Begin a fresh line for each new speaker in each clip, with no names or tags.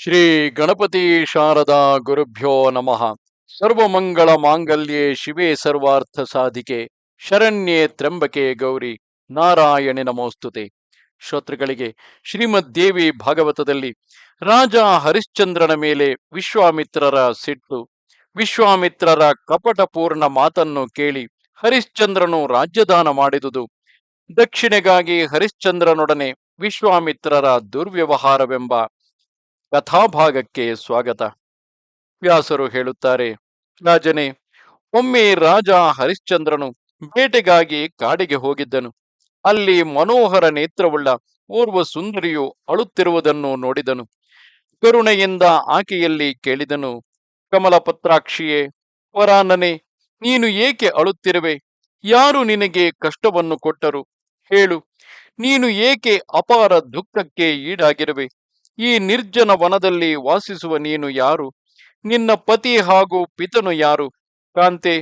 ಶ್ರೀ ಗಣಪತಿ ಶಾರದಾ ಗುರುಭ್ಯೋ ನಮಃ. ಸರ್ವಮಂಗಳ ಮಾಂಗಲ್ಯೆ ಶಿವೇ ಸರ್ವಾರ್ಥ ಸಾಧಿಕೆ, ಶರಣ್ಯೆ ತ್ರಂಬಕೆ ಗೌರಿ, ನಾರಾಯಣೆ ನಮೋಸ್ತುತೆ. ಶ್ರೋತೃಗಳಿಗೆ ಶ್ರೀಮದ್ ದೇವಿ ಭಾಗವತದಲ್ಲಿ ರಾಜ ಹರಿಶ್ಚಂದ್ರನ ಮೇಲೆ ವಿಶ್ವಾಮಿತ್ರರ ಸಿಟ್ಟು, ವಿಶ್ವಾಮಿತ್ರರ ಕಪಟಪೂರ್ಣ ಮಾತನ್ನು ಕೇಳಿ ಹರಿಶ್ಚಂದ್ರನು ರಾಜ್ಯದಾನ ಮಾಡಿದುದು. ದಕ್ಷಿಣೆಗಾಗಿ ಹರಿಶ್ಚಂದ್ರನೊಡನೆ ವಿಶ್ವಾಮಿತ್ರರ ದುರ್ವ್ಯವಹಾರವೆಂಬ ಕಥಾಭಾಗಕ್ಕೆ ಸ್ವಾಗತ. ವ್ಯಾಸರು ಹೇಳುತ್ತಾರೆ, ರಾಜನೇ, ಒಮ್ಮೆ ರಾಜ ಹರಿಶ್ಚಂದ್ರನು ಬೇಟೆಗಾಗಿ ಕಾಡಿಗೆ ಹೋಗಿದ್ದನು. ಅಲ್ಲಿ ಮನೋಹರ ನೇತ್ರವುಳ್ಳ ಓರ್ವ ಸುಂದರಿಯು ಅಳುತ್ತಿರುವುದನ್ನು ನೋಡಿದನು. ಕರುಣೆಯಿಂದ ಆಕೆಯಲ್ಲಿ ಕೇಳಿದನು ಕಮಲಪತ್ರಾಕ್ಷಿಯೇ ವರಾನನೆ, ನೀನು ಏಕೆ ಅಳುತ್ತಿರುವೆ? ಯಾರು ನಿನಗೆ ಕಷ್ಟವನ್ನು ಕೊಟ್ಟರು? ಹೇಳು, ನೀನು ಏಕೆ ಅಪಾರ ದುಃಖಕ್ಕೆ ಈಡಾಗಿರುವೆ? ಈ ನಿರ್ಜನ ವನದಲ್ಲಿ ವಾಸಿಸುವ ನೀನು ಯಾರು? ನಿನ್ನ ಪತಿ ಹಾಗೂ ಪಿತನು ಯಾರು? ಕಾಂತೆ,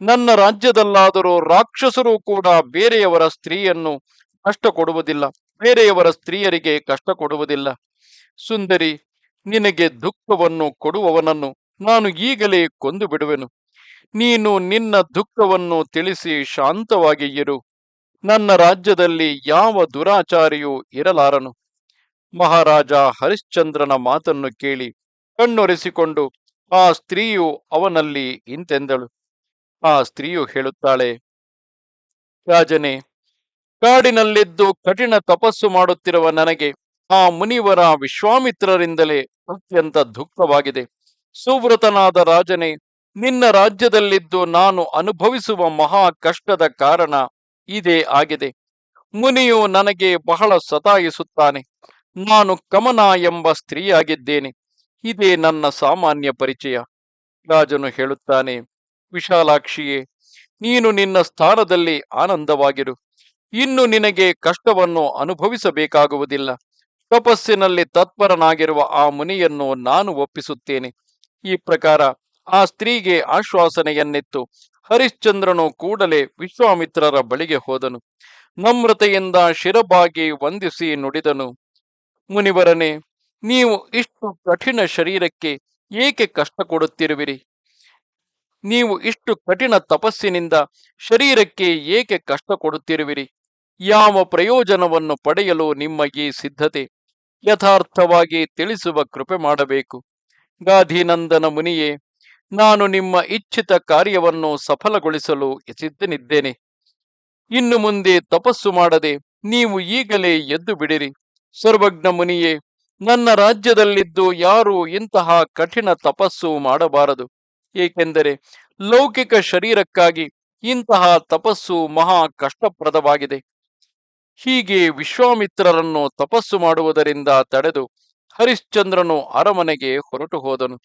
ನನ್ನ ರಾಜ್ಯದಲ್ಲಾದರೂ ರಾಕ್ಷಸರು ಕೂಡ ಬೇರೆಯವರ ಸ್ತ್ರೀಯನ್ನು ಕಷ್ಟ ಕೊಡುವುದಿಲ್ಲ ಬೇರೆಯವರ ಸ್ತ್ರೀಯರಿಗೆ ಕಷ್ಟ ಕೊಡುವುದಿಲ್ಲ ಸುಂದರಿ, ನಿನಗೆ ದುಃಖವನ್ನು ಕೊಡುವವನನ್ನು ನಾನು ಈಗಲೇ ಕೊಂದು ಬಿಡುವೆನು ನೀನು ನಿನ್ನ ದುಃಖವನ್ನು ತಿಳಿಸಿ ಶಾಂತವಾಗಿ ಇರು. ನನ್ನ ರಾಜ್ಯದಲ್ಲಿ ಯಾವ ದುರಾಚಾರಿಯೂ ಇರಲಾರನು. ಮಹಾರಾಜ ಹರಿಶ್ಚಂದ್ರನ ಮಾತನ್ನು ಕೇಳಿ ಕಣ್ಣೊರೆಸಿಕೊಂಡು, ಆ ಸ್ತ್ರೀಯು ಅವನಲ್ಲಿ ಇಂತೆಂದಳು. ಆ ಸ್ತ್ರೀಯು ಹೇಳುತ್ತಾಳೆ, ರಾಜನೇ, ಕಾಡಿನಲ್ಲಿದ್ದು ಕಠಿಣ ತಪಸ್ಸು ಮಾಡುತ್ತಿರುವ ನನಗೆ ಆ ಮುನಿವರ ವಿಶ್ವಾಮಿತ್ರರಿಂದಲೇ ಅತ್ಯಂತ ದುಃಖವಾಗಿದೆ. ಸುವ್ರತನಾದ ರಾಜನೇ, ನಿನ್ನ ರಾಜ್ಯದಲ್ಲಿದ್ದು ನಾನು ಅನುಭವಿಸುವ ಮಹಾ ಕಷ್ಟದ ಕಾರಣ ಇದೇ ಆಗಿದೆ. ಮುನಿಯು ನನಗೆ ಬಹಳ ಸತಾಯಿಸುತ್ತಾನೆ. ನಾನು ಕಮನ ಎಂಬ ಸ್ತ್ರೀಯಾಗಿದ್ದೇನೆ. ಇದೇ ನನ್ನ ಸಾಮಾನ್ಯ ಪರಿಚಯ. ರಾಜನು ಹೇಳುತ್ತಾನೆ, ವಿಶಾಲಾಕ್ಷಿಯೇ, ನೀನು ನಿನ್ನ ಸ್ಥಾನದಲ್ಲಿ ಆನಂದವಾಗಿರು. ಇನ್ನು ನಿನಗೆ ಕಷ್ಟವನ್ನು ಅನುಭವಿಸಬೇಕಾಗುವುದಿಲ್ಲ. ತಪಸ್ಸಿನಲ್ಲಿ ತತ್ಪರನಾಗಿರುವ ಆ ಮುನಿಯನ್ನು ನಾನು ಒಪ್ಪಿಸುತ್ತೇನೆ. ಈ ಪ್ರಕಾರ ಆ ಸ್ತ್ರೀಗೆ ಆಶ್ವಾಸನೆಯನ್ನಿತ್ತು. ಹರಿಶ್ಚಂದ್ರನು ಕೂಡಲೇ ವಿಶ್ವಾಮಿತ್ರರ ಬಳಿಗೆ ಹೋದನು. ನಮ್ರತೆಯಿಂದ ಶಿರಬಾಗಿ ವಂದಿಸಿ ನುಡಿದನು. ಮುನಿವರನೇ, ನೀವು ಇಷ್ಟು ಕಠಿಣ ಶರೀರಕ್ಕೆ ಏಕೆ ಕಷ್ಟ ಕೊಡುತ್ತಿರುವಿರಿ? ನೀವು ಇಷ್ಟು ಕಠಿಣ ತಪಸ್ಸಿನಿಂದ ಶರೀರಕ್ಕೆ ಏಕೆ ಕಷ್ಟ ಕೊಡುತ್ತಿರುವಿರಿ? ಯಾವ ಪ್ರಯೋಜನವನ್ನು ಪಡೆಯಲು ನಿಮ್ಮ ಸಿದ್ಧತೆ? ಯಥಾರ್ಥವಾಗಿ ತಿಳಿಸುವ ಕೃಪೆ ಮಾಡಬೇಕು. ಗಾಧಿನಂದನ ಮುನಿಯೇ, ನಾನು ನಿಮ್ಮ ಇಚ್ಛಿತ ಕಾರ್ಯವನ್ನು ಸಫಲಗೊಳಿಸಲು ಸಿದ್ಧನಿದ್ದೇನೆ. ಇನ್ನು ಮುಂದೆ ತಪಸ್ಸು ಮಾಡದೆ ನೀವು ಈಗಲೇ ಎದ್ದು ಬಿಡಿರಿ. ಸರ್ವಜ್ಞ ಮುನಿಯೇ, ನನ್ನ ರಾಜ್ಯದಲ್ಲಿದ್ದು ಯಾರು ಇಂತಹ ಕಠಿಣ ತಪಸ್ಸು ಮಾಡಬಾರದು. ಏಕೆಂದರೆ ಲೌಕಿಕ ಶರೀರಕ್ಕಾಗಿ ಇಂತಹ ತಪಸ್ಸು ಮಹಾ ಕಷ್ಟಪ್ರದವಾಗಿದೆ. ಹೀಗೆ ವಿಶ್ವಾಮಿತ್ರರನ್ನು ತಪಸ್ಸು ಮಾಡುವುದರಿಂದ ತಡೆದು ಹರಿಶ್ಚಂದ್ರನು ಅರಮನೆಗೆ ಹೊರಟು ಹೋದನು.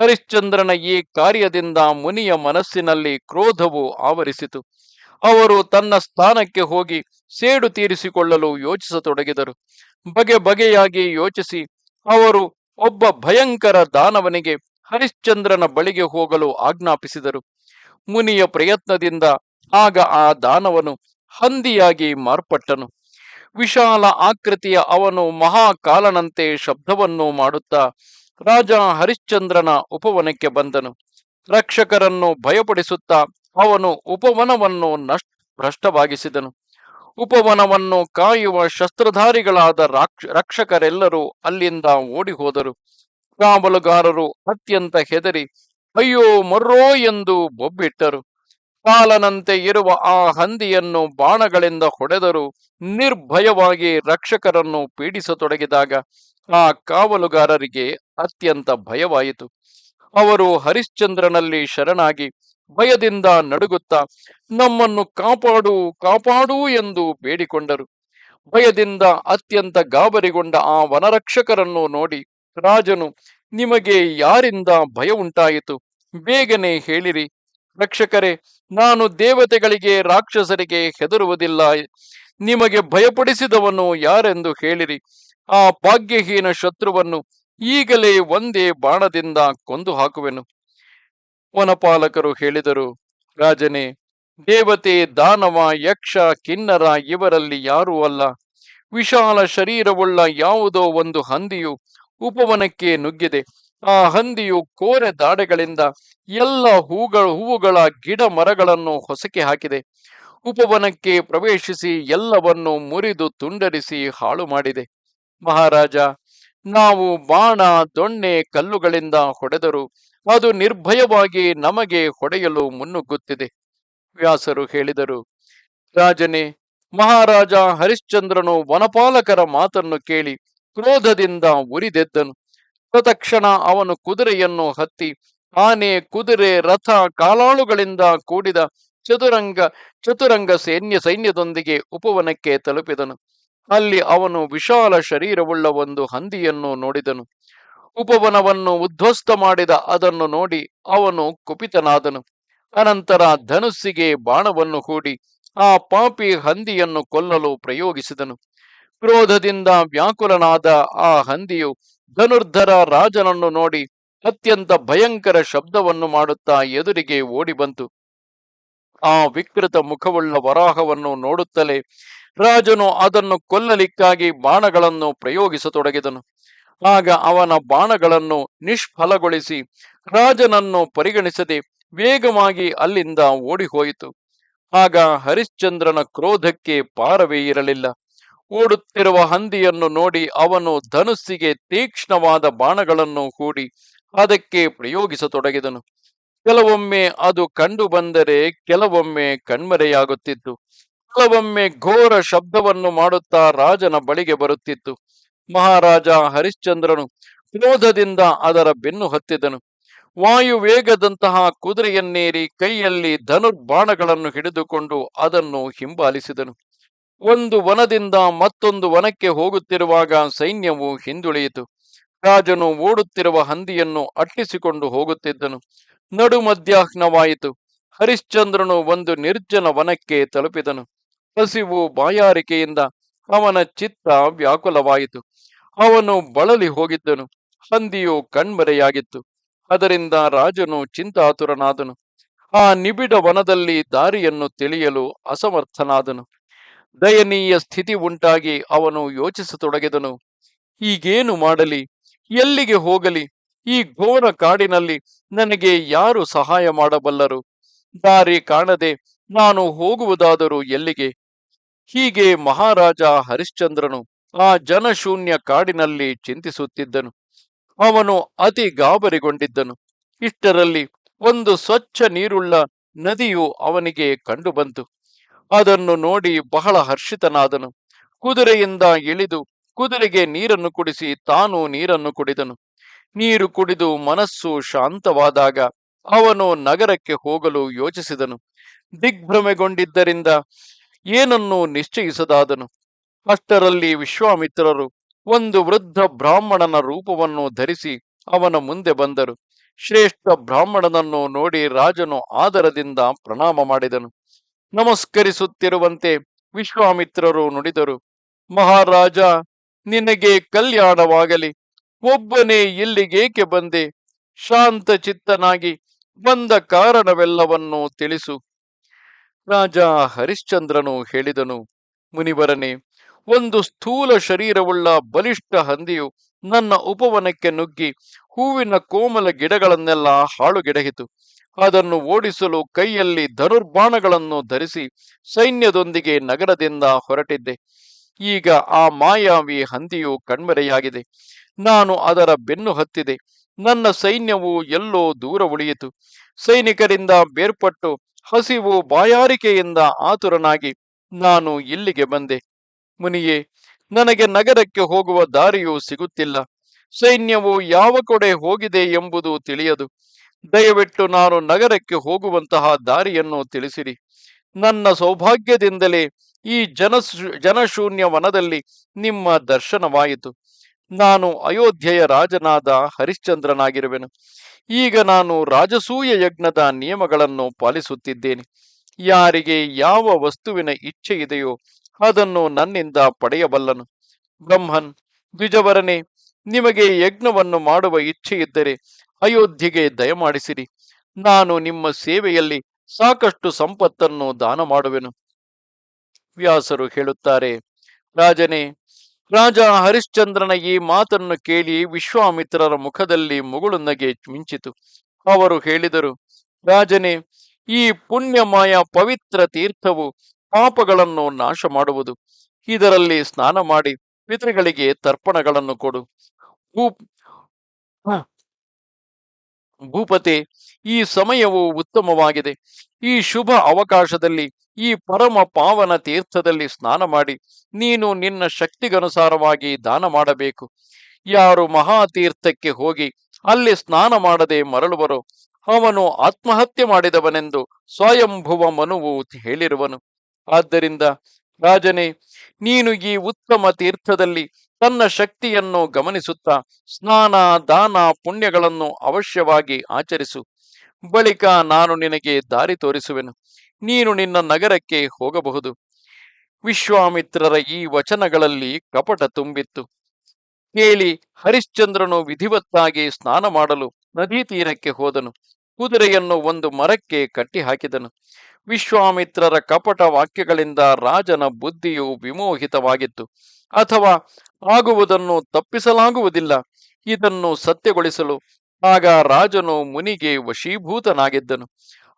ಹರಿಶ್ಚಂದ್ರನ ಈ ಕಾರ್ಯದಿಂದ ಮುನಿಯ ಮನಸ್ಸಿನಲ್ಲಿ ಕ್ರೋಧವು ಆವರಿಸಿತು. ಅವರು ತನ್ನ ಸ್ಥಾನಕ್ಕೆ ಹೋಗಿ ಸೇಡು ತೀರಿಸಿಕೊಳ್ಳಲು ಯೋಚಿಸತೊಡಗಿದರು. ಬಗೆ ಬಗೆಯಾಗಿ ಯೋಚಿಸಿ ಅವರು ಒಬ್ಬ ಭಯಂಕರ ದಾನವನಿಗೆ ಹರಿಶ್ಚಂದ್ರನ ಬಳಿಗೆ ಹೋಗಲು ಆಜ್ಞಾಪಿಸಿದರು. ಮುನಿಯ ಪ್ರಯತ್ನದಿಂದ ಆಗ ಆ ದಾನವನು ಹಂದಿಯಾಗಿ ಮಾರ್ಪಟ್ಟನು. ವಿಶಾಲ ಆಕೃತಿಯ ಅವನು ಮಹಾಕಾಲನಂತೆ ಶಬ್ದವನ್ನು ಮಾಡುತ್ತಾ ರಾಜ ಹರಿಶ್ಚಂದ್ರನ ಉಪವನಕ್ಕೆ ಬಂದನು. ರಕ್ಷಕರನ್ನು ಭಯಪಡಿಸುತ್ತಾ ಅವನು ಉಪವನವನ್ನು ನಷ್ಟ ಭ್ರಷ್ಟವಾಗಿಸಿದನು. ಉಪವನವನ್ನು ಕಾಯುವ ಶಸ್ತ್ರಧಾರಿಗಳಾದ ರಾಕ್ಷ, ರಕ್ಷಕರೆಲ್ಲರೂ ಅಲ್ಲಿಂದ ಓಡಿ ಹೋದರು ಕಾವಲುಗಾರರು ಅತ್ಯಂತ ಹೆದರಿ, ಅಯ್ಯೋ ಮರ್ರೋ ಎಂದು ಬೊಬ್ಬಿಟ್ಟರು. ಕಾಲನಂತೆ ಇರುವ ಆ ಹಂದಿಯನ್ನು ಬಾಣಗಳಿಂದ ಹೊಡೆದರು. ನಿರ್ಭಯವಾಗಿ ರಕ್ಷಕರನ್ನು ಪೀಡಿಸತೊಡಗಿದಾಗ ಆ ಕಾವಲುಗಾರರಿಗೆ ಅತ್ಯಂತ ಭಯವಾಯಿತು. ಅವರು ಹರಿಶ್ಚಂದ್ರನಲ್ಲಿ ಶರಣಾಗಿ ಭಯದಿಂದ ನಡುಗುತ್ತಾ ನಮ್ಮನ್ನು ಕಾಪಾಡು ಕಾಪಾಡು ಎಂದು ಬೇಡಿಕೊಂಡರು. ಭಯದಿಂದ ಅತ್ಯಂತ ಗಾಬರಿಗೊಂಡ ಆ ವನರಕ್ಷಕರನ್ನು ನೋಡಿ ರಾಜನು, ನಿಮಗೆ ಯಾರಿಂದ ಭಯ ಉಂಟಾಯಿತು? ಬೇಗನೆ ಹೇಳಿರಿ. ರಕ್ಷಕರೇ, ನಾನು ದೇವತೆಗಳಿಗೆ ರಾಕ್ಷಸರಿಗೆ ಹೆದರುವುದಿಲ್ಲ. ನಿಮಗೆ ಭಯಪಡಿಸಿದವನು ಯಾರೆಂದು ಹೇಳಿರಿ. ಆ ಭಾಗ್ಯಹೀನ ಶತ್ರುವನ್ನು ಈಗಲೇ ಒಂದೇ ಬಾಣದಿಂದ ಕೊಂದು ಹಾಕುವೆನು. ವನಪಾಲಕರು ಹೇಳಿದರು, ರಾಜನೇ, ದೇವತೆ, ದಾನವ, ಯಕ್ಷ, ಕಿನ್ನರ ಇವರಲ್ಲಿ ಯಾರೂ ಅಲ್ಲ. ವಿಶಾಲ ಶರೀರವುಳ್ಳ ಯಾವುದೋ ಒಂದು ಹಂದಿಯು ಉಪವನಕ್ಕೆ ನುಗ್ಗಿದೆ. ಆ ಹಂದಿಯು ಕೋರೆ ದಾಡೆಗಳಿಂದ ಎಲ್ಲ ಹೂಗಳ ಹೂವುಗಳ ಗಿಡ ಮರಗಳನ್ನು ಹೊಸಕೆ ಹಾಕಿದೆ. ಉಪವನಕ್ಕೆ ಪ್ರವೇಶಿಸಿ ಎಲ್ಲವನ್ನು ಮುರಿದು ತುಂಡರಿಸಿ ಹಾಳು ಮಾಡಿದೆ. ಮಹಾರಾಜ, ನಾವು ಬಾಣ, ದೊಣ್ಣೆ, ಕಲ್ಲುಗಳಿಂದ ಹೊಡೆದರು. ಅದು ನಿರ್ಭಯವಾಗಿ ನಮಗೆ ಹೊಡೆಯಲು ಮುನ್ನುಗ್ಗುತ್ತಿದೆ. ವ್ಯಾಸರು ಹೇಳಿದರು, ರಾಜನೇ, ಮಹಾರಾಜ ಹರಿಶ್ಚಂದ್ರನು ವನಪಾಲಕರ ಮಾತನ್ನು ಕೇಳಿ ಕ್ರೋಧದಿಂದ ಉರಿದೆದ್ದನು. ತತ್ಕ್ಷಣ ಅವನು ಕುದುರೆಯನ್ನು ಹತ್ತಿ ಆನೆ, ಕುದುರೆ, ರಥ, ಕಾಲಾಳುಗಳಿಂದ ಕೂಡಿದ ಚತುರಂಗ ಚತುರಂಗ ಸೈನ್ಯ, ಸೈನ್ಯದೊಂದಿಗೆ ಉಪವನಕ್ಕೆ ತಲುಪಿದನು. ಅಲ್ಲಿ ಅವನು ವಿಶಾಲ ಶರೀರವುಳ್ಳ ಒಂದು ಹಂದಿಯನ್ನು ನೋಡಿದನು. ಉಪವನವನ್ನು ಉದ್ಧ್ವಸ್ತ ಮಾಡಿದ ಅದನ್ನು ನೋಡಿ ಅವನು ಕುಪಿತನಾದನು. ಅನಂತರ ಧನುಸ್ಸಿಗೆ ಬಾಣವನ್ನು ಹೂಡಿ ಆ ಪಾಪಿ ಹಂದಿಯನ್ನು ಕೊಲ್ಲಲು ಪ್ರಯೋಗಿಸಿದನು. ಕ್ರೋಧದಿಂದ ವ್ಯಾಕುಲನಾದ ಆ ಹಂದಿಯು ಧನುರ್ಧರ ರಾಜನನ್ನು ನೋಡಿ ಅತ್ಯಂತ ಭಯಂಕರ ಶಬ್ದವನ್ನು ಮಾಡುತ್ತಾ ಎದುರಿಗೆ ಓಡಿ ಬಂತು ಆ ವಿಕೃತ ಮುಖವುಳ್ಳ ವರಾಹವನ್ನು ನೋಡುತ್ತಲೇ ರಾಜನು ಅದನ್ನು ಕೊಲ್ಲಲಿಕ್ಕಾಗಿ ಬಾಣಗಳನ್ನು ಪ್ರಯೋಗಿಸತೊಡಗಿದನು. ಆಗ ಅವನ ಬಾಣಗಳನ್ನು ನಿಷ್ಫಲಗೊಳಿಸಿ ರಾಜನನ್ನು ಪರಿಗಣಿಸದೆ ವೇಗವಾಗಿ ಅಲ್ಲಿಂದ ಓಡಿಹೋಯಿತು. ಆಗ ಹರಿಶ್ಚಂದ್ರನ ಕ್ರೋಧಕ್ಕೆ ಪಾರವೇ ಇರಲಿಲ್ಲ. ಓಡುತ್ತಿರುವ ಹಂದಿಯನ್ನು ನೋಡಿ ಅವನು ಧನುಸ್ಸಿಗೆ ತೀಕ್ಷ್ಣವಾದ ಬಾಣಗಳನ್ನು ಹೂಡಿ ಅದಕ್ಕೆ ಪ್ರಯೋಗಿಸತೊಡಗಿದನು. ಕೆಲವೊಮ್ಮೆ ಅದು ಕಂಡು ಬಂದರೆ ಕೆಲವೊಮ್ಮೆ ಕಣ್ಮರೆಯಾಗುತ್ತಿತ್ತು. ಕೆಲವೊಮ್ಮೆ ಘೋರ ಶಬ್ದವನ್ನು ಮಾಡುತ್ತಾ ರಾಜನ ಬಳಿಗೆ ಬರುತ್ತಿತ್ತು. ಮಹಾರಾಜ ಹರಿಶ್ಚಂದ್ರನು ಕ್ರೋಧದಿಂದ ಅದರ ಬೆನ್ನು ಹತ್ತಿದನು. ವಾಯು ವೇಗದಂತಹ ಕುದುರೆಯನ್ನೇರಿ ಕೈಯಲ್ಲಿ ಧನುರ್ಬಾಣಗಳನ್ನು ಹಿಡಿದುಕೊಂಡು ಅದನ್ನು ಹಿಂಬಾಲಿಸಿದನು. ಒಂದು ವನದಿಂದ ಮತ್ತೊಂದು ವನಕ್ಕೆ ಹೋಗುತ್ತಿರುವಾಗ ಸೈನ್ಯವು ಹಿಂದುಳಿಯಿತು. ರಾಜನು ಓಡುತ್ತಿರುವ ಹಂದಿಯನ್ನು ಅಟ್ಟಿಸಿಕೊಂಡು ಹೋಗುತ್ತಿದ್ದನು. ನಡು ಮಧ್ಯಾಹ್ನವಾಯಿತು ಹರಿಶ್ಚಂದ್ರನು ಒಂದು ನಿರ್ಜನ ವನಕ್ಕೆ ತಲುಪಿದನು. ಹಸಿವು ಬಾಯಾರಿಕೆಯಿಂದ ಅವನ ಚಿತ್ತ ವ್ಯಾಕುಲವಾಯಿತು. ಅವನು ಬಳಲಿ ಹೋಗಿದ್ದನು. ಹಂದಿಯು ಕಣ್ಮರೆಯಾಗಿತ್ತು. ಅದರಿಂದ ರಾಜನು ಚಿಂತಾತುರನಾದನು. ಆ ನಿಬಿಡ ವನದಲ್ಲಿ ದಾರಿಯನ್ನು ತಿಳಿಯಲು ಅಸಮರ್ಥನಾದನು. ದಯನೀಯ ಸ್ಥಿತಿ ಉಂಟಾಗಿ ಅವನು ಯೋಚಿಸತೊಡಗಿದನು. ಈಗೇನು ಮಾಡಲಿ? ಎಲ್ಲಿಗೆ ಹೋಗಲಿ? ಈ ಘೋರ ಕಾಡಿನಲ್ಲಿ ನನಗೆ ಯಾರು ಸಹಾಯ ಮಾಡಬಲ್ಲರು? ದಾರಿ ಕಾಣದೆ ನಾನು ಹೋಗುವುದಾದರೂ ಎಲ್ಲಿಗೆ? ಹೀಗೆ ಮಹಾರಾಜ ಹರಿಶ್ಚಂದ್ರನು ಆ ಜನಶೂನ್ಯ ಕಾಡಿನಲ್ಲಿ ಚಿಂತಿಸುತ್ತಿದ್ದನು. ಅವನು ಅತಿ ಗಾಬರಿಗೊಂಡಿದ್ದನು. ಇಷ್ಟರಲ್ಲಿ ಒಂದು ಸ್ವಚ್ಛ ನೀರುಳ್ಳ ನದಿಯು ಅವನಿಗೆ ಕಂಡುಬಂತು. ಅದನ್ನು ನೋಡಿ ಬಹಳ ಹರ್ಷಿತನಾದನು. ಕುದುರೆಯಿಂದ ಇಳಿದು ಕುದುರೆಗೆ ನೀರನ್ನು ಕುಡಿಸಿ ತಾನು ನೀರನ್ನು ಕುಡಿದನು. ನೀರು ಕುಡಿದು ಮನಸ್ಸು ಶಾಂತವಾದಾಗ ಅವನು ನಗರಕ್ಕೆ ಹೋಗಲು ಯೋಚಿಸಿದನು. ದಿಗ್ಭ್ರಮೆಗೊಂಡಿದ್ದರಿಂದ ಏನನ್ನು ನಿಶ್ಚಯಿಸದಾದನು. ಅಷ್ಟರಲ್ಲಿ ವಿಶ್ವಾಮಿತ್ರರು ಒಂದು ವೃದ್ಧ ಬ್ರಾಹ್ಮಣನ ರೂಪವನ್ನು ಧರಿಸಿ ಅವನ ಮುಂದೆ ಬಂದರು. ಶ್ರೇಷ್ಠ ಬ್ರಾಹ್ಮಣನನ್ನು ನೋಡಿ ರಾಜನು ಆದರದಿಂದ ಪ್ರಣಾಮ ಮಾಡಿದನು. ನಮಸ್ಕರಿಸುತ್ತಿರುವಂತೆ ವಿಶ್ವಾಮಿತ್ರರು ನುಡಿದರು, ಮಹಾರಾಜ, ನಿನಗೆ ಕಲ್ಯಾಣವಾಗಲಿ. ಒಬ್ಬನೇ ಇಲ್ಲಿಗೇಕೆ ಬಂದೆ? ಶಾಂತ ಚಿತ್ತನಾಗಿ ಬಂದ ಕಾರಣವೆಲ್ಲವನ್ನೂ ತಿಳಿಸು. ರಾಜ ಹರಿಶ್ಚಂದ್ರನು ಹೇಳಿದನು, ಮುನಿವರನೇ ಒಂದು ಸ್ಥೂಲ ಶರೀರವುಳ್ಳ ಬಲಿಷ್ಠ ಹಂದಿಯು ನನ್ನ ಉಪವನಕ್ಕೆ ನುಗ್ಗಿ ಹೂವಿನ ಕೋಮಲ ಗಿಡಗಳನ್ನೆಲ್ಲ ಹಾಳುಗೆಡಹಿತು. ಅದನ್ನು ಓಡಿಸಲು ಕೈಯಲ್ಲಿ ಧನುರ್ಬಾಣಗಳನ್ನು ಧರಿಸಿ ಸೈನ್ಯದೊಂದಿಗೆ ನಗರದಿಂದ ಹೊರಟಿದ್ದೆ. ಈಗ ಆ ಮಾಯಾವಿ ಹಂದಿಯು ಕಣ್ಮರೆಯಾಗಿದೆ. ನಾನು ಅದರ ಬೆನ್ನು ಹತ್ತಿದೆ. ನನ್ನ ಸೈನ್ಯವು ಎಲ್ಲೋ ದೂರ ಉಳಿಯಿತು. ಸೈನಿಕರಿಂದ ಬೇರ್ಪಟ್ಟು ಹಸಿವು ಬಾಯಾರಿಕೆಯಿಂದ ಆತುರನಾಗಿ ನಾನು ಇಲ್ಲಿಗೆ ಬಂದೆ. ಮುನಿಯೇ, ನನಗೆ ನಗರಕ್ಕೆ ಹೋಗುವ ದಾರಿಯೂ ಸಿಗುತ್ತಿಲ್ಲ. ಸೈನ್ಯವು ಯಾವ ಕಡೆ ಹೋಗಿದೆ ಎಂಬುದು ತಿಳಿಯದು. ದಯವಿಟ್ಟು ನಾನು ನಗರಕ್ಕೆ ಹೋಗುವಂತಹ ದಾರಿಯನ್ನು ತಿಳಿಸಿರಿ. ನನ್ನ ಸೌಭಾಗ್ಯದಿಂದಲೇ ಈ ಜನ ಜನಶೂನ್ಯ ವನದಲ್ಲಿ ನಿಮ್ಮ ದರ್ಶನವಾಯಿತು. ನಾನು ಅಯೋಧ್ಯೆಯ ರಾಜನಾದ ಹರಿಶ್ಚಂದ್ರನಾಗಿರುವೆನು. ಈಗ ನಾನು ರಾಜಸೂಯ ಯಜ್ಞದ ನಿಯಮಗಳನ್ನು ಪಾಲಿಸುತ್ತಿದ್ದೇನೆ. ಯಾರಿಗೆ ಯಾವ ವಸ್ತುವಿನ ಇಚ್ಛೆ ಇದೆಯೋ ಅದನ್ನು ನನ್ನಿಂದ ಪಡೆಯಬಲ್ಲನು. ಬ್ರಹ್ಮನ್ ದ್ವಿಜವರನೇ ನಿಮಗೆ ಯಜ್ಞವನ್ನು ಮಾಡುವ ಇಚ್ಛೆ ಇದ್ದರೆ ಅಯೋಧ್ಯೆಗೆ ದಯಮಾಡಿಸಿರಿ. ನಾನು ನಿಮ್ಮ ಸೇವೆಯಲ್ಲಿ ಸಾಕಷ್ಟು ಸಂಪತ್ತನ್ನು ದಾನ ಮಾಡುವೆನು ವ್ಯಾಸರು ಹೇಳುತ್ತಾರೆ, ರಾಜನೇ, ರಾಜ ಹರಿಶ್ಚಂದ್ರನ ಈ ಮಾತನ್ನು ಕೇಳಿ ವಿಶ್ವಾಮಿತ್ರರ ಮುಖದಲ್ಲಿ ಮುಗುಳು ನಗೆ ಮಿಂಚಿತು. ಅವರು ಹೇಳಿದರು, ರಾಜನೇ, ಈ ಪುಣ್ಯಮಯ ಪವಿತ್ರ ತೀರ್ಥವು ಪಾಪಗಳನ್ನು ನಾಶ ಮಾಡುವುದು ಇದರಲ್ಲಿ ಸ್ನಾನ ಮಾಡಿ ಪಿತೃಗಳಿಗೆ ತರ್ಪಣಗಳನ್ನು ಕೊಡು. ಭೂ. ಭೂಪತೆ, ಈ ಸಮಯವು ಉತ್ತಮವಾಗಿದೆ. ಈ ಶುಭ ಅವಕಾಶದಲ್ಲಿ, ಈ ಪರಮ ಪಾವನ ತೀರ್ಥದಲ್ಲಿ ಸ್ನಾನ ಮಾಡಿ, ನೀನು ನಿನ್ನ ಶಕ್ತಿಗನುಸಾರವಾಗಿ ದಾನ ಮಾಡಬೇಕು. ಯಾರು ಮಹಾತೀರ್ಥಕ್ಕೆ ಹೋಗಿ ಅಲ್ಲಿ ಸ್ನಾನ ಮಾಡದೆ ಮರಳುವರೋ, ಅವನು ಆತ್ಮಹತ್ಯೆ ಮಾಡಿದವನೆಂದು ಸ್ವಯಂಭುವ ಮನುವು ಹೇಳಿರುವನು. ಆದ್ದರಿಂದ ರಾಜನೇ, ನೀನು ಈ ಉತ್ತಮ ತೀರ್ಥದಲ್ಲಿ ತನ್ನ ಶಕ್ತಿಯನ್ನು ಗಮನಿಸುತ್ತಾ ಸ್ನಾನ, ದಾನ, ಪುಣ್ಯಗಳನ್ನು ಅವಶ್ಯವಾಗಿ ಆಚರಿಸು. ಬಳಿಕ ನಾನು ನಿನಗೆ ದಾರಿ ತೋರಿಸುವೆನು. ನೀನು ನಿನ್ನ ನಗರಕ್ಕೆ ಹೋಗಬಹುದು. ವಿಶ್ವಾಮಿತ್ರರ ಈ ವಚನಗಳಲ್ಲಿ ಕಪಟ ತುಂಬಿತ್ತು. ಕೇಳಿ ಹರಿಶ್ಚಂದ್ರನು ವಿಧಿವತ್ತಾಗಿ ಸ್ನಾನ ಮಾಡಲು ನದಿ ತೀರಕ್ಕೆ ಹೋದನು. ಕುದುರೆಯನ್ನು ಒಂದು ಮರಕ್ಕೆ ಕಟ್ಟಿ ಹಾಕಿದನು ವಿಶ್ವಾಮಿತ್ರರ ಕಪಟ ವಾಕ್ಯಗಳಿಂದ ರಾಜನ ಬುದ್ಧಿಯು ವಿಮೋಹಿತವಾಗಿತ್ತು. ಅಥವಾ ಆಗುವುದನ್ನು ತಪ್ಪಿಸಲಾಗುವುದಿಲ್ಲ. ಇದನ್ನು ಸತ್ಯಗೊಳಿಸಲು ಆಗ ರಾಜನು ಮುನಿಗೆ ವಶೀಭೂತನಾಗಿದ್ದನು.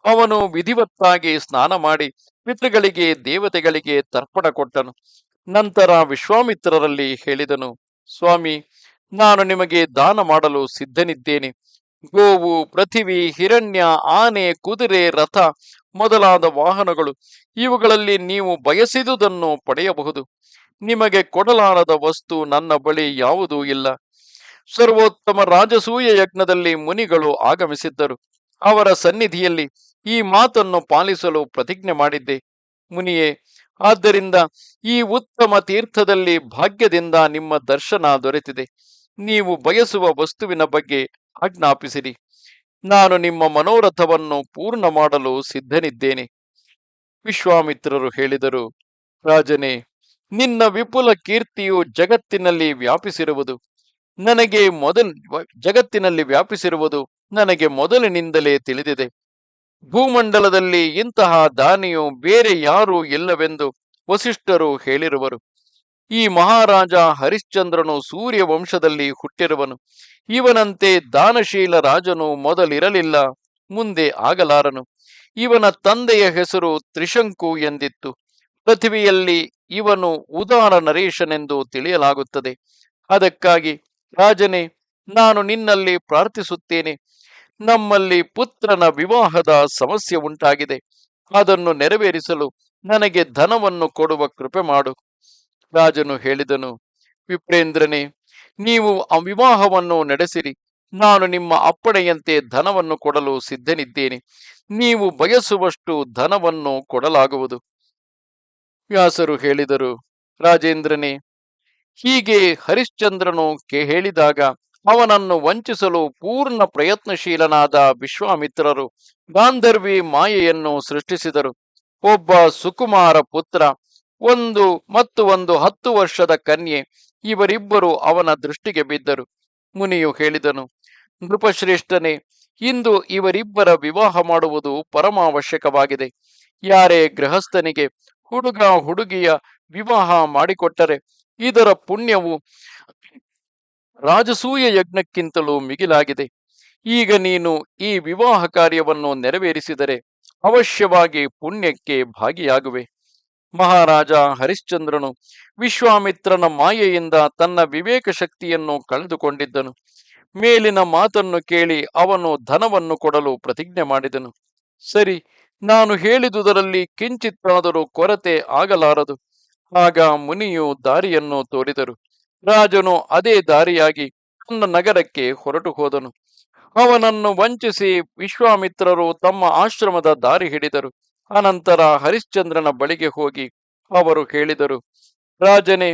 ಅವನು ವಿಧಿವತ್ತಾಗಿ ಸ್ನಾನ ಮಾಡಿ ಪಿತೃಗಳಿಗೆ ದೇವತೆಗಳಿಗೆ ತರ್ಪಣ ಕೊಟ್ಟನು. ನಂತರ ವಿಶ್ವಾಮಿತ್ರರಲ್ಲಿ ಹೇಳಿದನು, ಸ್ವಾಮಿ, ನಾನು ನಿಮಗೆ ದಾನ ಮಾಡಲು ಸಿದ್ಧನಿದ್ದೇನೆ. ಗೋವು ಪೃಥಿವಿ ಹಿರಣ್ಯ, ಆನೆ, ಕುದುರೆ, ರಥ ಮೊದಲಾದ ವಾಹನಗಳು, ಇವುಗಳಲ್ಲಿ ನೀವು ಬಯಸಿದುದನ್ನು ಪಡೆಯಬಹುದು. ನಿಮಗೆ ಕೊಡಲಾರದ ವಸ್ತು ನನ್ನ ಬಳಿ ಯಾವುದೂ ಇಲ್ಲ. ಸರ್ವೋತ್ತಮ ರಾಜಸೂಯ ಯಜ್ಞದಲ್ಲಿ ಮುನಿಗಳು ಆಗಮಿಸಿದ್ದರು. ಅವರ ಸನ್ನಿಧಿಯಲ್ಲಿ ಈ ಮಾತನ್ನು ಪಾಲಿಸಲು ಪ್ರತಿಜ್ಞೆ ಮಾಡಿದ್ದೆ. ಮುನಿಯೇ, ಆದ್ದರಿಂದ ಈ ಉತ್ತಮ ತೀರ್ಥದಲ್ಲಿ ಭಾಗ್ಯದಿಂದ ನಿಮ್ಮ ದರ್ಶನ ದೊರೆತಿದೆ. ನೀವು ಬಯಸುವ ವಸ್ತುವಿನ ಬಗ್ಗೆ ಆಜ್ಞಾಪಿಸಿರಿ. ನಾನು ನಿಮ್ಮ ಮನೋರಥವನ್ನು ಪೂರ್ಣ ಮಾಡಲು ಸಿದ್ಧನಿದ್ದೇನೆ. ವಿಶ್ವಾಮಿತ್ರರು ಹೇಳಿದರು, ರಾಜನೇ, ನಿನ್ನ ವಿಪುಲ ಕೀರ್ತಿಯು ಜಗತ್ತಿನಲ್ಲಿ ವ್ಯಾಪಿಸಿರುವುದು. ನನಗೆ ಮೊದಲ್ ಜಗತ್ತಿನಲ್ಲಿ ವ್ಯಾಪಿಸಿರುವುದು ನನಗೆ ಮೊದಲಿನಿಂದಲೇ ತಿಳಿದಿದೆ. ಭೂಮಂಡಲದಲ್ಲಿ ಇಂತಹ ದಾನಿಯು ಬೇರೆ ಯಾರೂ ಇಲ್ಲವೆಂದು ವಸಿಷ್ಠರು ಹೇಳಿರುವರು. ಈ ಮಹಾರಾಜ ಹರಿಶ್ಚಂದ್ರನು ಸೂರ್ಯ ವಂಶದಲ್ಲಿ ಹುಟ್ಟಿರುವನು. ಇವನಂತೆ ದಾನಶೀಲ ರಾಜನು ಮೊದಲಿರಲಿಲ್ಲ, ಮುಂದೆ ಆಗಲಾರನು. ಇವನ ತಂದೆಯ ಹೆಸರು ತ್ರಿಶಂಕು ಎಂದಿತ್ತು. ಪೃಥ್ವಿಯಲ್ಲಿ ಇವನು ಉದಾರ ನರೇಶನೆಂದು ತಿಳಿಯಲಾಗುತ್ತದೆ. ಅದಕ್ಕಾಗಿ, ರಾಜನೇ, ನಾನು ನಿನ್ನಲ್ಲಿ ಪ್ರಾರ್ಥಿಸುತ್ತೇನೆ. ನಮ್ಮಲ್ಲಿ ಪುತ್ರನ ವಿವಾಹದ ಸಮಸ್ಯೆ ಉಂಟಾಗಿದೆ. ಅದನ್ನು ನೆರವೇರಿಸಲು ನನಗೆ ಧನವನ್ನು ಕೊಡುವ ಕೃಪೆ ಮಾಡು. ರಾಜನು ಹೇಳಿದನು, ವಿಪ್ರೇಂದ್ರನೇ, ನೀವು ವಿವಾಹವನ್ನು ನಡೆಸಿರಿ. ನಾನು ನಿಮ್ಮ ಅಪ್ಪಣೆಯಂತೆ ಧನವನ್ನು ಕೊಡಲು ಸಿದ್ಧನಿದ್ದೇನೆ. ನೀವು ಬಯಸುವಷ್ಟು ಧನವನ್ನು ಕೊಡಲಾಗುವುದು. ವ್ಯಾಸರು ಹೇಳಿದರು, ರಾಜೇಂದ್ರನೇ, ಹೀಗೆ ಹರಿಶ್ಚಂದ್ರನು ಹೇಳಿದಾಗ ಅವನನ್ನು ವಂಚಿಸಲು ಪೂರ್ಣ ಪ್ರಯತ್ನಶೀಲನಾದ ವಿಶ್ವಾಮಿತ್ರರು ಗಾಂಧರ್ವಿ ಮಾಯೆಯನ್ನು ಸೃಷ್ಟಿಸಿದರು. ಒಬ್ಬ ಸುಕುಮಾರ ಪುತ್ರ ಒಂದು ಮತ್ತು ಒಂದು ಹತ್ತು ವರ್ಷದ ಕನ್ಯೆ ಇವರಿಬ್ಬರು ಅವನ ದೃಷ್ಟಿಗೆ ಬಿದ್ದರು. ಮುನಿಯು ಹೇಳಿದನು, ನೃಪಶ್ರೇಷ್ಠನೇ, ಇಂದು ಇವರಿಬ್ಬರ ವಿವಾಹ ಮಾಡುವುದು ಪರಮಾವಶ್ಯಕವಾಗಿದೆ. ಯಾರೇ ಗೃಹಸ್ಥನಿಗೆ ಹುಡುಗ ಹುಡುಗಿಯ ವಿವಾಹ ಮಾಡಿಕೊಟ್ಟರೆ ಇದರ ಪುಣ್ಯವು ರಾಜಸೂಯ ಯಜ್ಞಕ್ಕಿಂತಲೂ ಮಿಗಿಲಾಗಿದೆ. ಈಗ ನೀನು ಈ ವಿವಾಹ ಕಾರ್ಯವನ್ನು ನೆರವೇರಿಸಿದರೆ ಅವಶ್ಯವಾಗಿ ಪುಣ್ಯಕ್ಕೆ ಭಾಗಿಯಾಗುವೆ. ಮಹಾರಾಜ ಹರಿಶ್ಚಂದ್ರನು ವಿಶ್ವಾಮಿತ್ರನ ಮಾಯೆಯಿಂದ ತನ್ನ ವಿವೇಕ ಶಕ್ತಿಯನ್ನು ಕಳೆದುಕೊಂಡಿದ್ದನು. ಮೇಲಿನ ಮಾತನ್ನು ಕೇಳಿ ಅವನು ಧನವನ್ನು ಕೊಡಲು ಪ್ರತಿಜ್ಞೆ ಮಾಡಿದನು. ಸರಿ, ನಾನು ಹೇಳಿದುದರಲ್ಲಿ ಕಿಂಚಿತ್ತಾದರೂ ಕೊರತೆ ಆಗಲಾರದು. ಆಗ ಮುನಿಯು ದಾರಿಯನ್ನು ತೋರಿದರು. ರಾಜನು ಅದೇ ದಾರಿಯಾಗಿ ತನ್ನ ನಗರಕ್ಕೆ ಹೊರಟು ಹೋದನು. ಅವನನ್ನು ವಂಚಿಸಿ ವಿಶ್ವಾಮಿತ್ರರು ತಮ್ಮ ಆಶ್ರಮದ ದಾರಿ ಹಿಡಿದರು. ಅನಂತರ ಹರಿಶ್ಚಂದ್ರನ ಬಳಿಗೆ ಹೋಗಿ ಅವರು ಹೇಳಿದರು, ರಾಜನೇ,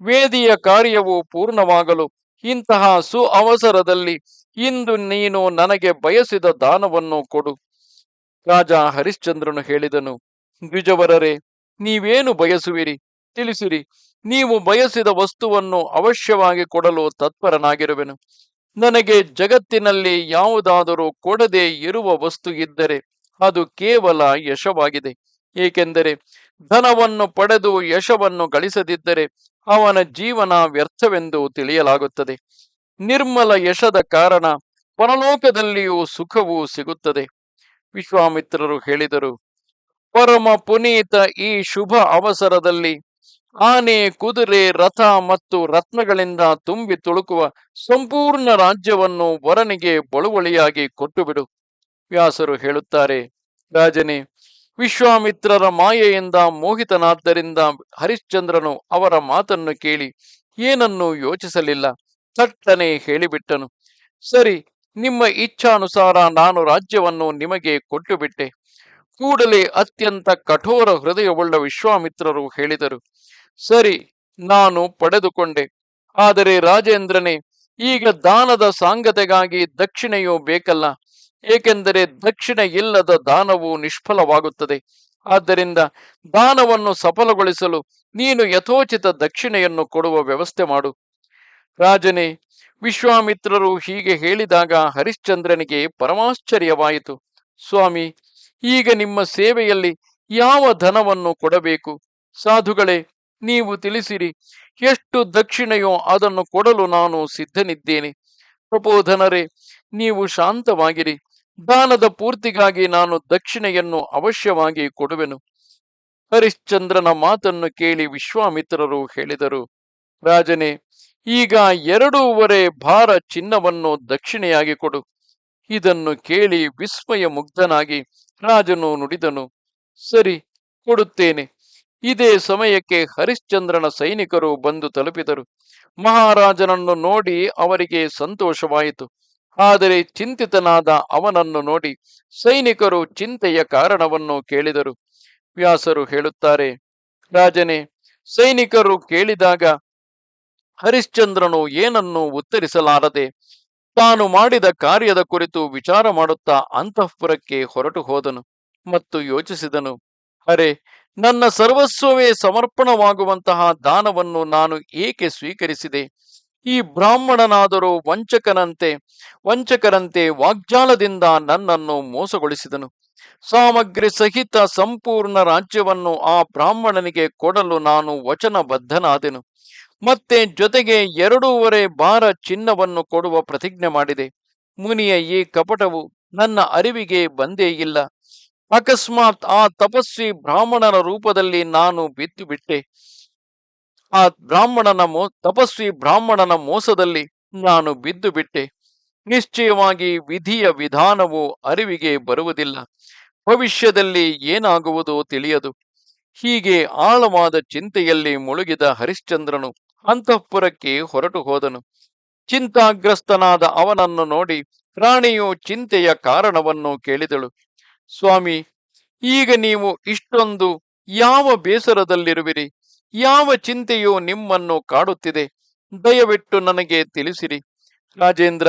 ವೇದಿಯ ಕಾರ್ಯವು ಪೂರ್ಣವಾಗಲು ಇಂತಹ ಸು ಅವಸರದಲ್ಲಿ ಇಂದು ನೀನು ನನಗೆ ಬಯಸಿದ ದಾನವನ್ನು ಕೊಡು. ರಾಜ ಹರಿಶ್ಚಂದ್ರನು ಹೇಳಿದನು, ದ್ವಿಜವರರೇ, ನೀವೇನು ಬಯಸುವಿರಿ? ತಿಳಿಸಿರಿ, ನೀವು ಬಯಸಿದ ವಸ್ತುವನ್ನು ಅವಶ್ಯವಾಗಿ ಕೊಡಲು ತತ್ಪರನಾಗಿರುವೆನು. ನನಗೆ ಜಗತ್ತಿನಲ್ಲಿ ಯಾವುದಾದರೂ ಕೊಡದೆ ಇರುವ ವಸ್ತು ಇದ್ದರೆ ಅದು ಕೇವಲ ಯಶವಾಗಿದೆ. ಏಕೆಂದರೆ ಧನವನ್ನು ಪಡೆದು ಯಶವನ್ನು ಗಳಿಸದಿದ್ದರೆ ಅವನ ಜೀವನ ವ್ಯರ್ಥವೆಂದು ತಿಳಿಯಲಾಗುತ್ತದೆ. ನಿರ್ಮಲ ಯಶದ ಕಾರಣ ಪರಲೋಕದಲ್ಲಿಯೂ ಸುಖವು ಸಿಗುತ್ತದೆ. ವಿಶ್ವಾಮಿತ್ರರು ಹೇಳಿದರು, ಪರಮ ಪುನೀತ ಈ ಶುಭ ಅವಸರದಲ್ಲಿ ಆನೆ, ಕುದುರೆ, ರಥ ಮತ್ತು ರತ್ನಗಳಿಂದ ತುಂಬಿ ತುಳುಕುವ ಸಂಪೂರ್ಣ ರಾಜ್ಯವನ್ನು ವರನಿಗೆ ಬಳುವಳಿಯಾಗಿ ಕೊಟ್ಟುಬಿಡು. ವ್ಯಾಸರು ಹೇಳುತ್ತಾರೆ, ರಾಜನೇ, ವಿಶ್ವಾಮಿತ್ರರ ಮಾಯೆಯಿಂದ ಮೋಹಿತನಾದ್ದರಿಂದ ಹರಿಶ್ಚಂದ್ರನು ಅವರ ಮಾತನ್ನು ಕೇಳಿ ಏನನ್ನೂ ಯೋಚಿಸಲಿಲ್ಲ. ಥಟ್ಟನೆ ಹೇಳಿಬಿಟ್ಟನು, ಸರಿ, ನಿಮ್ಮ ಇಚ್ಛಾನುಸಾರ ನಾನು ರಾಜ್ಯವನ್ನು ನಿಮಗೆ ಕೊಟ್ಟು ಬಿಟ್ಟೆ ಕೂಡಲೇ ಅತ್ಯಂತ ಕಠೋರ ಹೃದಯವುಳ್ಳ ವಿಶ್ವಾಮಿತ್ರರು ಹೇಳಿದರು, ಸರಿ, ನಾನು ಪಡೆದುಕೊಂಡೆ. ಆದರೆ ರಾಜೇಂದ್ರನೇ, ಈಗ ದಾನದ ಸಾಂಗತೆಗಾಗಿ ದಕ್ಷಿಣೆಯೂ ಬೇಕಲ್ಲ. ಏಕೆಂದರೆ ದಕ್ಷಿಣ ಇಲ್ಲದ ದಾನವು ನಿಷ್ಫಲವಾಗುತ್ತದೆ. ಆದ್ದರಿಂದ ದಾನವನ್ನು ಸಫಲಗೊಳಿಸಲು ನೀನು ಯಥೋಚಿತ ದಕ್ಷಿಣೆಯನ್ನು ಕೊಡುವ ವ್ಯವಸ್ಥೆ ಮಾಡು. ರಾಜನೇ, ವಿಶ್ವಾಮಿತ್ರರು ಹೀಗೆ ಹೇಳಿದಾಗ ಹರಿಶ್ಚಂದ್ರನಿಗೆ ಪರಮಾಶ್ಚರ್ಯವಾಯಿತು. ಸ್ವಾಮಿ, ಈಗ ನಿಮ್ಮ ಸೇವೆಯಲ್ಲಿ ಯಾವ ಧನವನ್ನು ಕೊಡಬೇಕು? ಸಾಧುಗಳೇ, ನೀವು ತಿಳಿಸಿರಿ, ಎಷ್ಟು ದಕ್ಷಿಣೆಯೋ ಅದನ್ನು ಕೊಡಲು ನಾನು ಸಿದ್ಧನಿದ್ದೇನೆ. ಪ್ರಬೋಧನರೇ, ನೀವು ಶಾಂತವಾಗಿರಿ. ದಾನದ ಪೂರ್ತಿಗಾಗಿ ನಾನು ದಕ್ಷಿಣೆಯನ್ನು ಅವಶ್ಯವಾಗಿ ಕೊಡುವೆನು. ಹರಿಶ್ಚಂದ್ರನ ಮಾತನ್ನು ಕೇಳಿ ವಿಶ್ವಾಮಿತ್ರರು ಹೇಳಿದರು, ರಾಜನೇ, ಈಗ ಎರಡೂವರೆ ಭಾರ ಚಿನ್ನವನ್ನು ದಕ್ಷಿಣೆಯಾಗಿ ಕೊಡು. ಇದನ್ನು ಕೇಳಿ ವಿಸ್ಮಯ ಮುಗ್ಧನಾಗಿ ರಾಜನು ನುಡಿದನು, ಸರಿ, ಕೊಡುತ್ತೇನೆ. ಇದೇ ಸಮಯಕ್ಕೆ ಹರಿಶ್ಚಂದ್ರನ ಸೈನಿಕರು ಬಂದು ತಲುಪಿದರು. ಮಹಾರಾಜನನ್ನು ನೋಡಿ ಅವರಿಗೆ ಸಂತೋಷವಾಯಿತು. ಆದರೆ ಚಿಂತಿತನಾದ ಅವನನ್ನು ನೋಡಿ ಸೈನಿಕರು ಚಿಂತೆಯ ಕಾರಣವನ್ನು ಕೇಳಿದರು. ವ್ಯಾಸರು ಹೇಳುತ್ತಾರೆ, ರಾಜನೇ, ಸೈನಿಕರು ಕೇಳಿದಾಗ ಹರಿಶ್ಚಂದ್ರನು ಏನನ್ನು ಉತ್ತರಿಸಲಾರದೆ? ತಾನು ಮಾಡಿದ ಕಾರ್ಯದ ಕುರಿತು ವಿಚಾರ ಮಾಡುತ್ತಾ ಅಂತಃಪುರಕ್ಕೆ ಹೊರಟು ಹೋದನು ಮತ್ತು ಯೋಚಿಸಿದನು, ಅರೆ, ನನ್ನ ಸರ್ವಸ್ವವೇ ಸಮರ್ಪಣವಾಗುವಂತಹ ದಾನವನ್ನು ನಾನು ಏಕೆ ಸ್ವೀಕರಿಸಿದೆ? ಈ ಬ್ರಾಹ್ಮಣನಾದರೂ ವಂಚಕನಂತೆ, ವಂಚಕರಂತೆ ವಾಗ್ಜಾಲದಿಂದ ನನ್ನನ್ನು ಮೋಸಗೊಳಿಸಿದನು. ಸಾಮಗ್ರಿ ಸಹಿತ ಸಂಪೂರ್ಣ ರಾಜ್ಯವನ್ನು ಆ ಬ್ರಾಹ್ಮಣನಿಗೆ ಕೊಡಲು ನಾನು ವಚನಬದ್ಧನಾದೆನು. ಮತ್ತೆ ಜೊತೆಗೆ ಎರಡೂವರೆ ಬಾರ ಚಿನ್ನವನ್ನು ಕೊಡುವ ಪ್ರತಿಜ್ಞೆ ಮಾಡಿದೆ. ಮುನಿಯ ಈ ಕಪಟವು ನನ್ನ ಅರಿವಿಗೆ ಬಂದೇ ಇಲ್ಲ. ಅಕಸ್ಮಾತ್ ಆ ತಪಸ್ವಿ ಬ್ರಾಹ್ಮಣನ ರೂಪದಲ್ಲಿ ನಾನು ಬಿದ್ದು ಬಿಟ್ಟೆ ಆ ಬ್ರಾಹ್ಮಣನ ಮೋ, ತಪಸ್ವಿ ಬ್ರಾಹ್ಮಣನ ಮೋಸದಲ್ಲಿ ನಾನು ಬಿದ್ದು ಬಿಟ್ಟೆ. ನಿಶ್ಚಯವಾಗಿ ವಿಧಿಯ ವಿಧಾನವು ಅರಿವಿಗೆ ಬರುವುದಿಲ್ಲ. ಭವಿಷ್ಯದಲ್ಲಿ ಏನಾಗುವುದೋ ತಿಳಿಯದು. ಹೀಗೆ ಆಳವಾದ ಚಿಂತೆಯಲ್ಲಿ ಮುಳುಗಿದ ಹರಿಶ್ಚಂದ್ರನು ಅಂತಃಪುರಕ್ಕೆ ಹೊರಟು ಹೋದನು. ಚಿಂತಾಗ್ರಸ್ತನಾದ ಅವನನ್ನು ನೋಡಿ ರಾಣಿಯು ಚಿಂತೆಯ ಕಾರಣವನ್ನು ಕೇಳಿದಳು. ಸ್ವಾಮಿ, ಈಗ ನೀವು ಇಷ್ಟೊಂದು ಯಾವ ಬೇಸರದಲ್ಲಿರುವಿರಿ? ಯಾವ ಚಿಂತೆಯು ನಿಮ್ಮನ್ನು ಕಾಡುತ್ತಿದೆ? ದಯವಿಟ್ಟು ನನಗೆ ತಿಳಿಸಿರಿ. ರಾಜೇಂದ್ರ,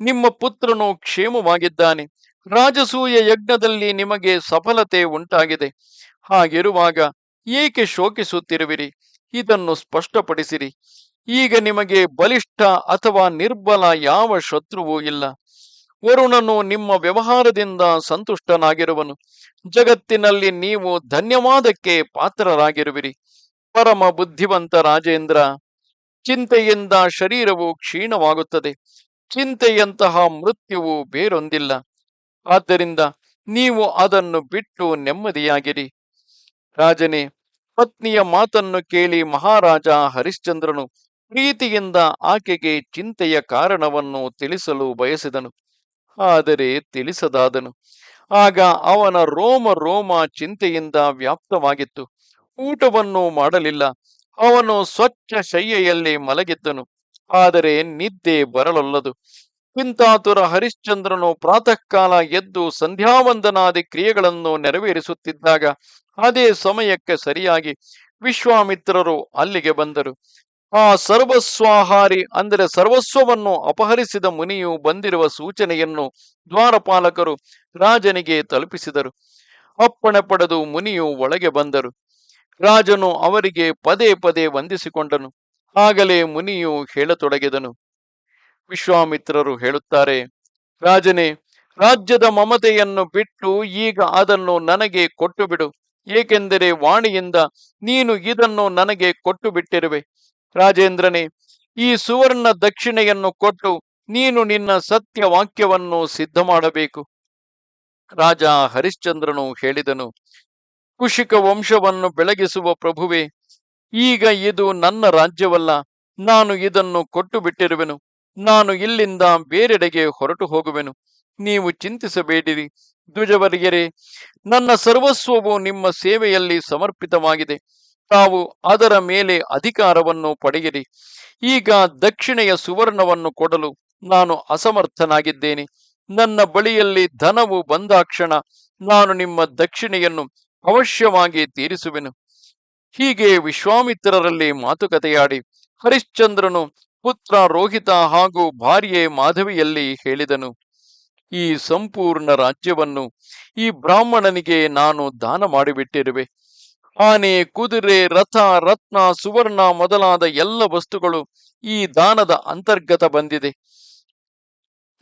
ನಿಮ್ಮ ಪುತ್ರನು ಕ್ಷೇಮವಾಗಿದ್ದಾನೆ. ರಾಜಸೂಯ ಯಜ್ಞದಲ್ಲಿ ನಿಮಗೆ ಸಫಲತೆ ಉಂಟಾಗಿದೆ. ಹಾಗಿರುವಾಗ ಏಕೆ ಶೋಕಿಸುತ್ತಿರುವಿರಿ? ಇದನ್ನು ಸ್ಪಷ್ಟಪಡಿಸಿರಿ. ಈಗ ನಿಮಗೆ ಬಲಿಷ್ಠ ಅಥವಾ ನಿರ್ಬಲ ಯಾವ ಶತ್ರುವೂ ಇಲ್ಲ. ವರುಣನು ನಿಮ್ಮ ವ್ಯವಹಾರದಿಂದ ಸಂತುಷ್ಟನಾಗಿರುವನು. ಜಗತ್ತಿನಲ್ಲಿ ನೀವು ಧನ್ಯವಾದಕ್ಕೆ ಪಾತ್ರರಾಗಿರುವಿರಿ. ಪರಮ ಬುದ್ಧಿವಂತ ರಾಜೇಂದ್ರ, ಚಿಂತೆಯಿಂದ ಶರೀರವು ಕ್ಷೀಣವಾಗುತ್ತದೆ. ಚಿಂತೆಯಂತಹ ಮೃತ್ಯುವು ಬೇರೊಂದಿಲ್ಲ. ಆದ್ದರಿಂದ ನೀವು ಅದನ್ನು ಬಿಟ್ಟು ನೆಮ್ಮದಿಯಾಗಿರಿ. ರಾಜನೇ, ಪತ್ನಿಯ ಮಾತನ್ನು ಕೇಳಿ ಮಹಾರಾಜ ಹರಿಶ್ಚಂದ್ರನು ಪ್ರೀತಿಯಿಂದ ಆಕೆಗೆ ಚಿಂತೆಯ ಕಾರಣವನ್ನು ತಿಳಿಸಲು ಬಯಸಿದನು. ಆದರೆ ತಿಳಿಸದಾದನು. ಆಗ ಅವನ ರೋಮ ರೋಮ ಚಿಂತೆಯಿಂದ ವ್ಯಾಪ್ತವಾಗಿತ್ತು. ಊಟವನ್ನು ಮಾಡಲಿಲ್ಲ. ಅವನು ಸ್ವಚ್ಛ ಶಯ್ಯೆಯಲ್ಲಿ ಮಲಗಿದ್ದನು. ಆದರೆ ನಿದ್ದೆ ಬರಲೊಲ್ಲದು. ಪಿಂತಾತುರ ಹರಿಶ್ಚಂದ್ರನು ಪ್ರಾತಃ ಕಾಲ ಎದ್ದು ಸಂಧ್ಯಾವಂದನಾದಿ ಕ್ರಿಯೆಗಳನ್ನು ನೆರವೇರಿಸುತ್ತಿದ್ದಾಗ ಅದೇ ಸಮಯಕ್ಕೆ ಸರಿಯಾಗಿ ವಿಶ್ವಾಮಿತ್ರರು ಅಲ್ಲಿಗೆ ಬಂದರು. ಆ ಸರ್ವಸ್ವಾಹಾರಿ ಅಂದರೆ ಸರ್ವಸ್ವವನ್ನು ಅಪಹರಿಸಿದ ಮುನಿಯು ಬಂದಿರುವ ಸೂಚನೆಯನ್ನು ದ್ವಾರಪಾಲಕರು ರಾಜನಿಗೆ ತಲುಪಿಸಿದರು. ಅಪ್ಪಣೆ ಪಡೆದು ಮುನಿಯು ಒಳಗೆ ಬಂದರು. ರಾಜನು ಅವರಿಗೆ ಪದೇ ಪದೇ ವಂದಿಸಿಕೊಂಡನು. ಆಗಲೇ ಮುನಿಯು ಹೇಳತೊಡಗಿದನು. ವಿಶ್ವಾಮಿತ್ರರು ಹೇಳುತ್ತಾರೆ, ರಾಜನೇ, ರಾಜ್ಯದ ಮಮತೆಯನ್ನು ಬಿಟ್ಟು ಈಗ ಅದನ್ನು ನನಗೆ ಕೊಟ್ಟು ಬಿಡು ಏಕೆಂದರೆ ವಾಣಿಯಿಂದ ನೀನು ಇದನ್ನು ನನಗೆ ಕೊಟ್ಟು ಬಿಟ್ಟಿರುವೆ ರಾಜೇಂದ್ರನೇ, ಈ ಸುವರ್ಣ ದಕ್ಷಿಣೆಯನ್ನು ಕೊಟ್ಟು ನೀನು ನಿನ್ನ ಸತ್ಯ ವಾಕ್ಯವನ್ನು ಸಿದ್ಧ ಮಾಡಬೇಕು ರಾಜ ಹರಿಶ್ಚಂದ್ರನು ಹೇಳಿದನು. ಕುಶಿಕ ವಂಶವನ್ನು ಬೆಳಗಿಸುವ ಪ್ರಭುವೆ, ಈಗ ಇದು ನನ್ನ ರಾಜ್ಯವಲ್ಲ, ನಾನು ಇದನ್ನು ಕೊಟ್ಟು ಬಿಟ್ಟಿರುವೆನು ನಾನು ಇಲ್ಲಿಂದ ಬೇರೆಡೆಗೆ ಹೊರಟು ಹೋಗುವೆನು. ನೀವು ಚಿಂತಿಸಬೇಡಿರಿ. ದ್ವಿಜವರಿಯರೇ ನನ್ನ ಸರ್ವಸ್ವವು ನಿಮ್ಮ ಸೇವೆಯಲ್ಲಿ ಸಮರ್ಪಿತವಾಗಿದೆ. ತಾವು ಅದರ ಮೇಲೆ ಅಧಿಕಾರವನ್ನು ಪಡೆಯಿರಿ. ಈಗ ದಕ್ಷಿಣೆಯ ಸುವರ್ಣವನ್ನು ಕೊಡಲು ನಾನು ಅಸಮರ್ಥನಾಗಿದ್ದೇನೆ. ನನ್ನ ಬಳಿಯಲ್ಲಿ ಧನವು ಬಂದಾಕ್ಷಣ, ನಾನು ನಿಮ್ಮ ದಕ್ಷಿಣೆಯನ್ನು ಅವಶ್ಯವಾಗಿ ತೀರಿಸುವೆನು. ಹೀಗೆ ವಿಶ್ವಾಮಿತ್ರರಲ್ಲಿ ಮಾತುಕತೆಯಾಡಿ ಹರಿಶ್ಚಂದ್ರನು ಪುತ್ರ ರೋಹಿತ ಹಾಗೂ ಭಾರ್ಯೆ ಮಾಧವಿಯಲ್ಲಿ ಹೇಳಿದನು, ಈ ಸಂಪೂರ್ಣ ರಾಜ್ಯವನ್ನು ಈ ಬ್ರಾಹ್ಮಣನಿಗೆ ನಾನು ದಾನ ಮಾಡಿಬಿಟ್ಟಿರುವೆ. ಆನೆ, ಕುದುರೆ, ರಥ, ರತ್ನ, ಸುವರ್ಣ ಮೊದಲಾದ ಎಲ್ಲ ವಸ್ತುಗಳು ಈ ದಾನದ ಅಂತರ್ಗತ ಬಂದಿದೆ.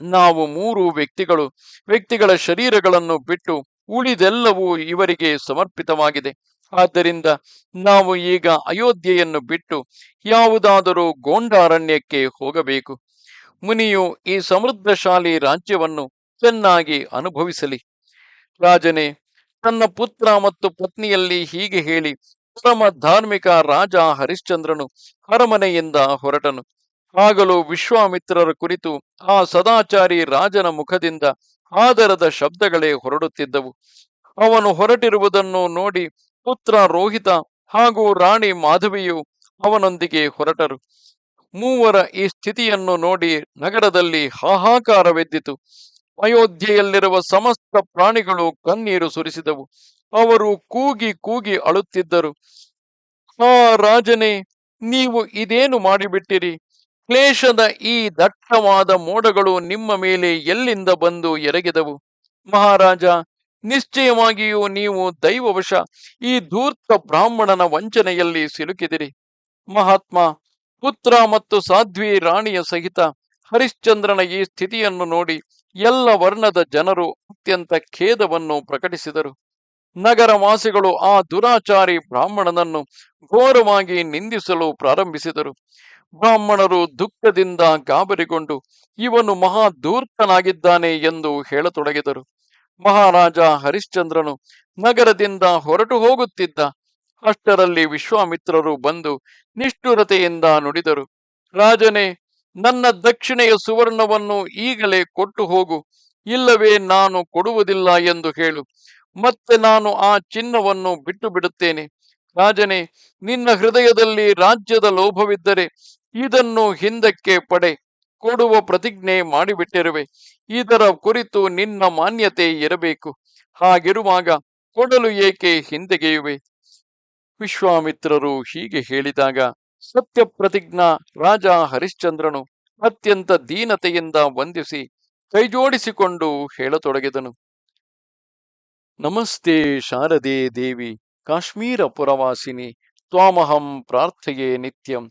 ನಾವು ಮೂರು ವ್ಯಕ್ತಿಗಳು, ವ್ಯಕ್ತಿಗಳ ಶರೀರಗಳನ್ನು ಬಿಟ್ಟು ಉಳಿದೆಲ್ಲವೂ ಇವರಿಗೆ ಸಮರ್ಪಿತವಾಗಿದೆ. ಆದ್ದರಿಂದ ನಾವು ಈಗ ಅಯೋಧ್ಯೆಯನ್ನು ಬಿಟ್ಟು ಯಾವುದಾದರೂ ಗೋಂಡಾರಣ್ಯಕ್ಕೆ ಹೋಗಬೇಕು. ಮುನಿಯು ಈ ಸಮೃದ್ಧಶಾಲಿ ರಾಜ್ಯವನ್ನು ಚೆನ್ನಾಗಿ ಅನುಭವಿಸಲಿ. ರಾಜನೇ ತನ್ನ ಪುತ್ರ ಮತ್ತು ಪತ್ನಿಯಲ್ಲಿ ಹೀಗೆ ಹೇಳಿ ಪರಮ ಧಾರ್ಮಿಕ ರಾಜ ಹರಿಶ್ಚಂದ್ರನು ಅರಮನೆಯಿಂದ ಹೊರಟನು. ಆಗಲೂ ವಿಶ್ವಾಮಿತ್ರರ ಕುರಿತು ಆ ಸದಾಚಾರಿ ರಾಜನ ಮುಖದಿಂದ ಆದರದ ಶಬ್ದಗಳೇ ಹೊರಡುತ್ತಿದ್ದವು. ಅವನು ಹೊರಟಿರುವುದನ್ನು ನೋಡಿ ಪುತ್ರ ರೋಹಿತ ಹಾಗೂ ರಾಣಿ ಮಾಧವಿಯು ಅವನೊಂದಿಗೆ ಹೊರಟರು. ಮೂವರ ಈ ಸ್ಥಿತಿಯನ್ನು ನೋಡಿ ನಗರದಲ್ಲಿ ಹಾಹಾಕಾರವೆದ್ದಿತು. ಅಯೋಧ್ಯೆಯಲ್ಲಿರುವ ಸಮಸ್ತ ಪ್ರಾಣಿಗಳು ಕಣ್ಣೀರು ಸುರಿಸಿದವು. ಅವರು ಕೂಗಿ ಕೂಗಿ ಅಳುತ್ತಿದ್ದರು. ಆ ರಾಜನೇ, ನೀವು ಇದೇನು ಮಾಡಿಬಿಟ್ಟಿರಿ? ಕ್ಲೇಶದ ಈ ದಟ್ಟವಾದ ಮೋಡಗಳು ನಿಮ್ಮ ಮೇಲೆ ಎಲ್ಲಿಂದ ಬಂದು ಎರಗಿದವು? ಮಹಾರಾಜ, ನಿಶ್ಚಯವಾಗಿಯೂ ನೀವು ದೈವವಶ, ಈ ಧೂರ್ತ ಬ್ರಾಹ್ಮಣನ ವಂಚನೆಯಲ್ಲಿ ಸಿಲುಕಿದಿರಿ. ಮಹಾತ್ಮ, ಪುತ್ರ ಮತ್ತು ಸಾಧ್ವಿ ರಾಣಿಯ ಸಹಿತ ಹರಿಶ್ಚಂದ್ರನ ಈ ಸ್ಥಿತಿಯನ್ನು ನೋಡಿ ಎಲ್ಲ ವರ್ಣದ ಜನರು ಅತ್ಯಂತ ಖೇದವನ್ನು ಪ್ರಕಟಿಸಿದರು. ನಗರವಾಸಿಗಳು ಆ ದುರಾಚಾರಿ ಬ್ರಾಹ್ಮಣನನ್ನು ಘೋರವಾಗಿ ನಿಂದಿಸಲು ಪ್ರಾರಂಭಿಸಿದರು. ಬ್ರಾಹ್ಮಣರು ದುಃಖದಿಂದ ಗಾಬರಿಗೊಂಡು ಇವನು ಮಹಾ ದೂರ್ತನಾಗಿದ್ದಾನೆ ಎಂದು ಹೇಳತೊಡಗಿದರು. ಮಹಾರಾಜ ಹರಿಶ್ಚಂದ್ರನು ನಗರದಿಂದ ಹೊರಟು ಹೋಗುತ್ತಿದ್ದ. ಅಷ್ಟರಲ್ಲಿ ವಿಶ್ವಾಮಿತ್ರರು ಬಂದು ನಿಷ್ಠುರತೆಯಿಂದ ನುಡಿದರು. ರಾಜನೇ, ನನ್ನ ದಕ್ಷಿಣೆಯ ಸುವರ್ಣವನ್ನು ಈಗಲೇ ಕೊಟ್ಟು ಹೋಗು. ಇಲ್ಲವೇ ನಾನು ಕೊಡುವುದಿಲ್ಲ ಎಂದು ಹೇಳು. ಮತ್ತೆ ನಾನು ಆ ಚಿನ್ನವನ್ನು ಬಿಟ್ಟು ಬಿಡುತ್ತೇನೆ. ರಾಜನೇ, ನಿನ್ನ ಹೃದಯದಲ್ಲಿ ರಾಜ್ಯದ ಲೋಭವಿದ್ದರೆ ಇದನ್ನು ಹಿಂದಕ್ಕೆ ಪಡೆ ಕೊಡುವ ಪ್ರತಿಜ್ಞೆ ಮಾಡಿಬಿಟ್ಟಿರುವೆ. ಇದರ ಕುರಿತು ನಿನ್ನ ಮಾನ್ಯತೆ ಇರಬೇಕು. ಹಾಗಿರುವಾಗ ಕೊಡಲು ಏಕೆ ಹಿಂದೆಗೆಯುವೆ? ವಿಶ್ವಾಮಿತ್ರರು ಹೀಗೆ ಹೇಳಿದಾಗ, ಸತ್ಯ ಪ್ರತಿಜ್ಞಾ ರಾಜ ಹರಿಶ್ಚಂದ್ರನು ಅತ್ಯಂತ ದೀನತೆಯಿಂದ ವಂದಿಸಿ ಕೈಜೋಡಿಸಿಕೊಂಡು ಹೇಳತೊಡಗಿದನು. ನಮಸ್ತೆ ಶಾರದೆ ದೇವಿ, ಕಾಶ್ಮೀರ ಪುರವಾಸಿನಿ, ತ್ವಾಮಹಂ ಪ್ರಾರ್ಥೆಯೇ ನಿತ್ಯಂ.